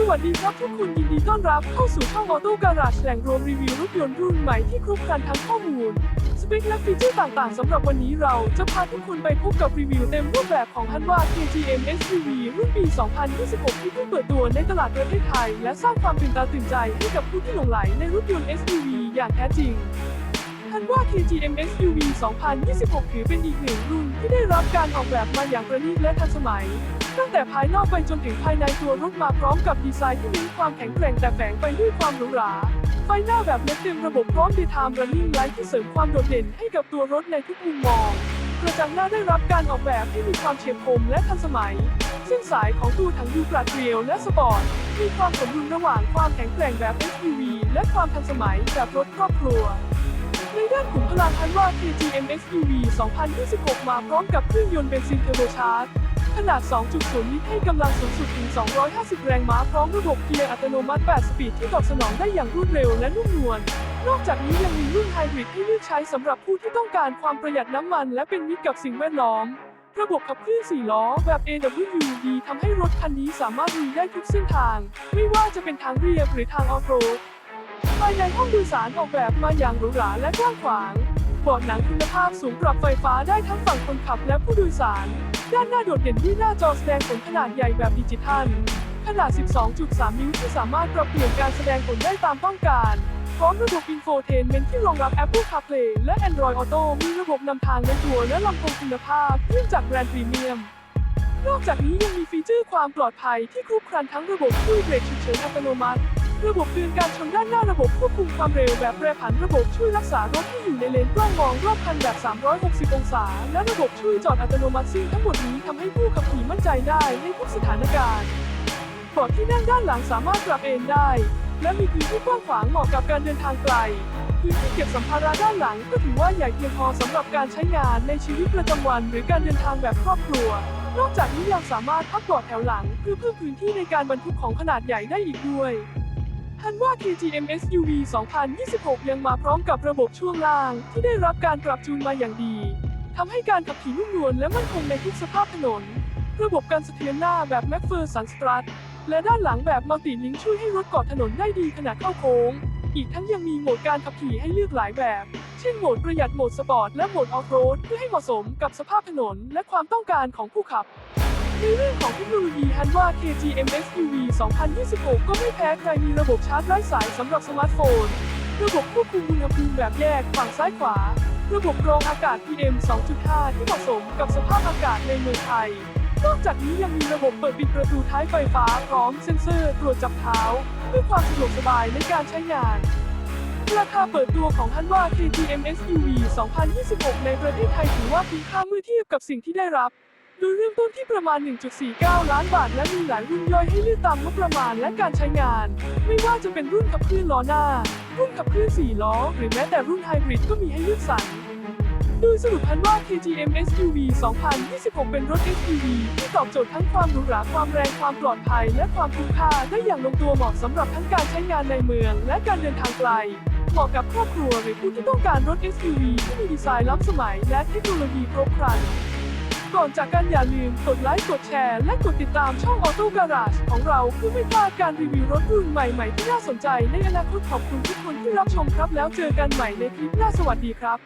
สวัสดีครับทุกคนยินดีต้อนรับเข้าสู่ช่องออโต้การาจแหล่งรวมรีวิวรถยนต์รุ่นใหม่ที่ครบครันทั้งข้อมูล สเปคและฟีเจอร์ต่างๆสำหรับวันนี้เราจะพาทุกคนไปพบกับรีวิวเต็มรูปแบบของ Hanwha KGM SUV รุ่นปี 2026 ที่เพิ่งเปิดตัวในตลาดประเทศไทย และสร้างความตื่นตาตื่นใจให้กับผู้ที่หลงไหลในรถยนต์ SUV อย่างแท้จริงทันว่า KGM SUV 2026 ถือเป็นอีกหนึ่งรุ่นที่ได้รับการออกแบบมาอย่างประณีตและทันสมัย ตั้งแต่ภายนอกไปจนถึงภายในตัวรถมาพร้อมกับดีไซน์ที่เน้นความแข็งแกร่งแต่แฝงไปด้วยความหรูหราไฟหน้าแบบเล็ดเต็มระบบพร้อม Daytime Running Light ที่เสริมความโดดเด่นให้กับตัวรถในทุกมุมมองกระจังหน้าได้รับการออกแบบให้มีความเฉียบคมและทันสมัย ซึ่งสายของตัวถังยูกราดเรียวและสปอร์ต มีความสมดุลระหว่างความแข็งแกร่งแบบ SUV และความทันสมัยแบบรถครอบครัว ในด้านขุมพลังอันว่า KGM SUV 2026 มาพร้อมกับเครื่องยนต์เบนซินเทอร์โบชาร์จ ขนาด 2.0 ลิตรให้กำลังสูงสุดถึง 250 แรงม้าพร้อมระบบเกียร์อัตโนมัติ 8 สปีดที่ตอบสนองได้อย่างรวดเร็วและนุ่มนวล นอกจากนี้ยังมีรุ่นไฮบริดให้เลือกใช้สำหรับผู้ที่ต้องการความประหยัดน้ำมันและเป็นมิตรกับสิ่งแวดล้อม ระบบขับเคลื่อน4ล้อแบบ AWD ทำให้รถคันนี้สามารถลุยได้ทุกเส้นทาง ไม่ว่าจะเป็นทางเรียบหรือทางออฟโรดภายในห้องโดยสารออกแบบมาอย่างหรูหราและกว้างขวางเบาะหนังคุณภาพสูงปรับไฟฟ้าได้ทั้งฝั่งคนขับและผู้โดยสาร ด้านหน้าโดดเด่นด้วยหน้าจอแสดงผลขนาดใหญ่แบบดิจิทัล ขนาด 12.3 นิ้วที่สามารถปรับเปลี่ยนการแสดงผลได้ตามต้องการพร้อมระบบอินโฟเทนเมนต์ที่รองรับ Apple CarPlay และ Android Auto มีระบบนำทางในตัวและลำโพงคุณภาพเนื่องจากแบรนด์พรีเมียม นอกจากนี้ยังมีฟีเจอร์ความปลอดภัยที่ครบครันทั้งระบบช่วยเบรกฉุกเฉินอัตโนมัติ ระบบเตือนการชนด้านหน้าระบบควบคุมความเร็วแบบแปรผันระบบช่วยรักษารถให้อยู่ในเลนกว้างมองรอบคันแบบ 360 องศา และระบบช่วยจอดอัตโนมัติซึ่งทั้งหมดนี้ทำให้ผู้ขับขี่มั่นใจได้ในทุกสถานการณ์เบาะที่นั่งด้านหลังสามารถปรับเอนได้ และมีพื้นที่กว้างขวางเหมาะกับการเดินทางไกลพื้นที่เก็บสัมภาระด้านหลังก็ถือว่าใหญ่เพียงพอสำหรับการใช้งานในชีวิตประจำวัน หรือการเดินทางแบบครอบครัวนอกจากนี้ยังสามารถพับเบาะแถวหลัง เพื่อเพิ่มพื้นที่ในการบรรทุกของขนาดใหญ่ได้อีกด้วย ทันว่า KGM SUV 2026 ยังมาพร้อมกับระบบช่วงล่าง ที่ได้รับการปรับจูนมาอย่างดีทำให้การขับขี่นุ่มนวลและมั่นคงในทุกสภาพถนน ระบบการสะเทือนหน้าแบบ MacPherson Strut และด้านหลังแบบมัลติลิงช่วยให้รถเกาะถนนได้ดีขณะเข้าโค้ง อีกทั้งยังมีโหมดการขับขี่ให้เลือกหลายแบบ เช่นโหมดประหยัดโหมดสปอร์ตและโหมดออฟโรดเพื่อให้เหมาะสมกับสภาพถนน และความต้องการของผู้ขับ ในเรื่องของเทคโนโลยีฮันว่า KGM SUV 2026 ก็ไม่แพ้ใครมีระบบชาร์จไร้สายสำหรับสมาร์ทโฟน ระบบควบคุมอุณหภูมิแบบแยกฝั่งซ้ายขวา ระบบกรองอากาศ PM 2.5 ที่เหมาะสมกับสภาพอากาศในเมืองไทย นอกจากนี้ยังมีระบบเปิดปิดประตูท้ายไฟฟ้าพร้อมเซ็นเซอร์ตรวจจับเท้า เพื่อความสะดวกสบายในการใช้งานราคาเปิดตัวของฮันว่า KTM SUV 2026 ในประเทศไทยถือว่าคุ้มค่าเมื่อเทียบกับสิ่งที่ได้รับ โดยเริ่มต้นที่ประมาณ 1.49 ล้านบาท และมีหลายรุ่นย่อยให้เลือกตามงบประมาณและการใช้งาน ไม่ว่าจะเป็นรุ่นขับเคลื่อนล้อหน้า รุ่นขับเคลื่อน4ล้อ หรือแม้แต่รุ่นไฮบริดก็มีให้เลือกสรรโดยสรุปพันว่า KGM SUV 2026 เป็นรถ SUV ที่ตอบโจทย์ทั้งความหรูหราความแรงความปลอดภัย และความคุ้มค่าได้อย่างลงตัวเหมาะสำหรับทั้งการใช้งานในเมือง และการเดินทางไกลเหมาะกับครอบครัวหรือผู้ที่ต้องการรถ SUV ที่มีดีไซน์ล้ำสมัย และเทคโนโลยีครบครัน ก่อนจากกันอย่าลืมกดไลค์กดแชร์ และกดติดตามช่องออโต้การาชของเราเพื่อไม่พลาดการรีวิวรถรุ่นใหม่ๆที่น่าสนใจในอนาคตขอบคุณทุกคนที่รับชมครับ แล้วเจอกันใหม่ในคลิปหน้าสวัสดีครับ